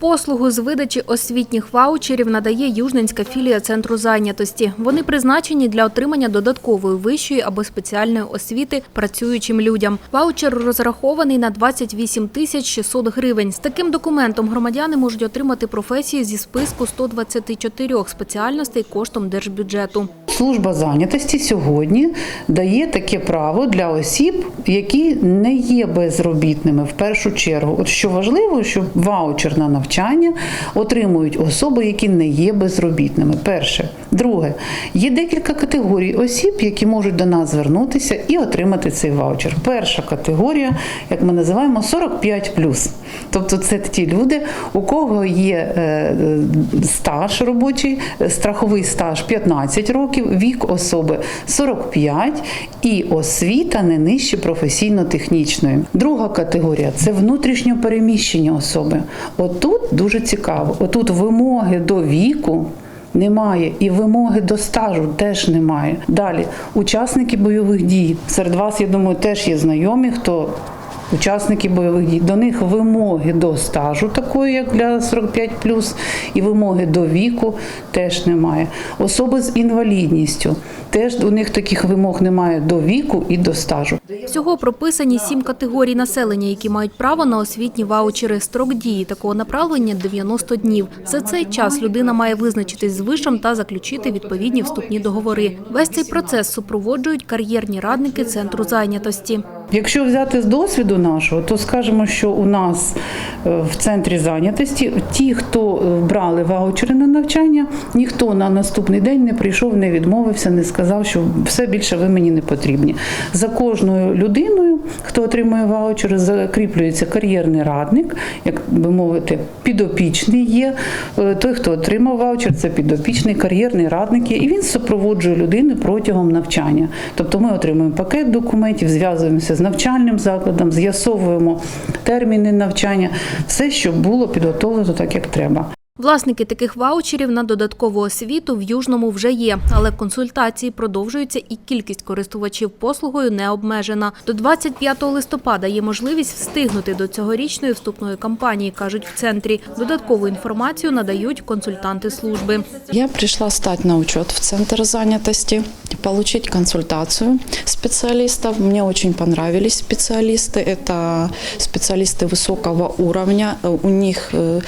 Послугу з видачі освітніх ваучерів надає Южненська філія центру зайнятості. Вони призначені для отримання додаткової вищої або спеціальної освіти працюючим людям. Ваучер розрахований на 28 тисяч 600 гривень. З таким документом громадяни можуть отримати професію зі списку 124 спеціальностей коштом держбюджету. Служба зайнятості сьогодні дає таке право для осіб, які не є безробітними в першу чергу. От що важливо, що ваучер на навчання отримують особи, які не є безробітними. Перше, друге, є декілька категорій осіб, які можуть до нас звернутися і отримати цей ваучер. Перша категорія, як ми називаємо, 45+. Тобто це ті люди, у кого є е, е, стаж робочий, страховий стаж 15 років, вік особи 45 і освіта не нижче професійно-технічної. Друга категорія це внутрішньо переміщення особи. Отут дуже цікаво. Отут вимоги до віку. Немає і вимоги до стажу теж немає. Далі учасники бойових дій. Серед вас, я думаю, теж є знайомі, хто учасники бойових дій. До них вимоги до стажу, такої як для 45 і вимоги до віку теж немає. Особи з інвалідністю теж у них таких вимог немає до віку і до стажу. Всього прописані сім категорій населення, які мають право на освітні ваучери. Строк дії такого направлення 90 днів. За цей час людина має визначитись з вишем та заключити відповідні вступні договори. Весь цей процес супроводжують кар'єрні радники центру зайнятості. Якщо взяти з досвіду нашого, то скажемо, що у нас е, в центрі зайнятості ті, хто е, брали ваучери на навчання, ніхто на наступний день не прийшов, не відмовився, не сказав, що все більше ви мені не потрібні. За кожною людиною, хто отримує ваучер, закріплюється кар'єрний радник, як би мовити, підопічний є. Е, Той, хто отримав ваучер, це підопічний кар'єрний радник є, і він супроводжує людину протягом навчання. Тобто ми отримуємо пакет документів, зв'язуємося з навчальним закладом, з'ясовуємо терміни навчання, все, щоб було підготовлено так, як треба. Власники таких ваучерів на додаткову освіту в Южному вже є, але консультації продовжуються і кількість користувачів послугою не обмежена. До 25 листопада є можливість встигнути до цьогорічної вступної кампанії, кажуть в центрі. Додаткову інформацію надають консультанти служби. Я пришла стать на учет в Центр занятости, получить консультацию специалистов. Мне очень понравились специалисты. Это специалисты высокого уровня. У них э,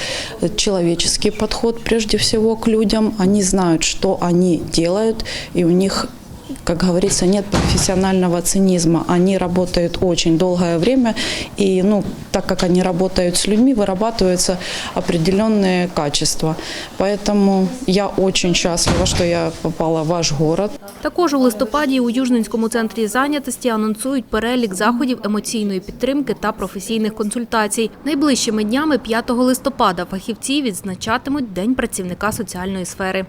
человеческий подход прежде всего к людям. Они знают, что они делают, и у них как говорится, нет профессионального цинизма. Они работают очень долгое время, и ну, так как они работают с людьми, вырабатываются определенные качества. Поэтому я очень счастлива, что я попала в ваш город. Також у листопаді у Южненському центрі зайнятості анонсують перелік заходів емоційної підтримки та професійних консультацій. Найближчими днями 5 листопада фахівці відзначатимуть День працівника соціальної сфери.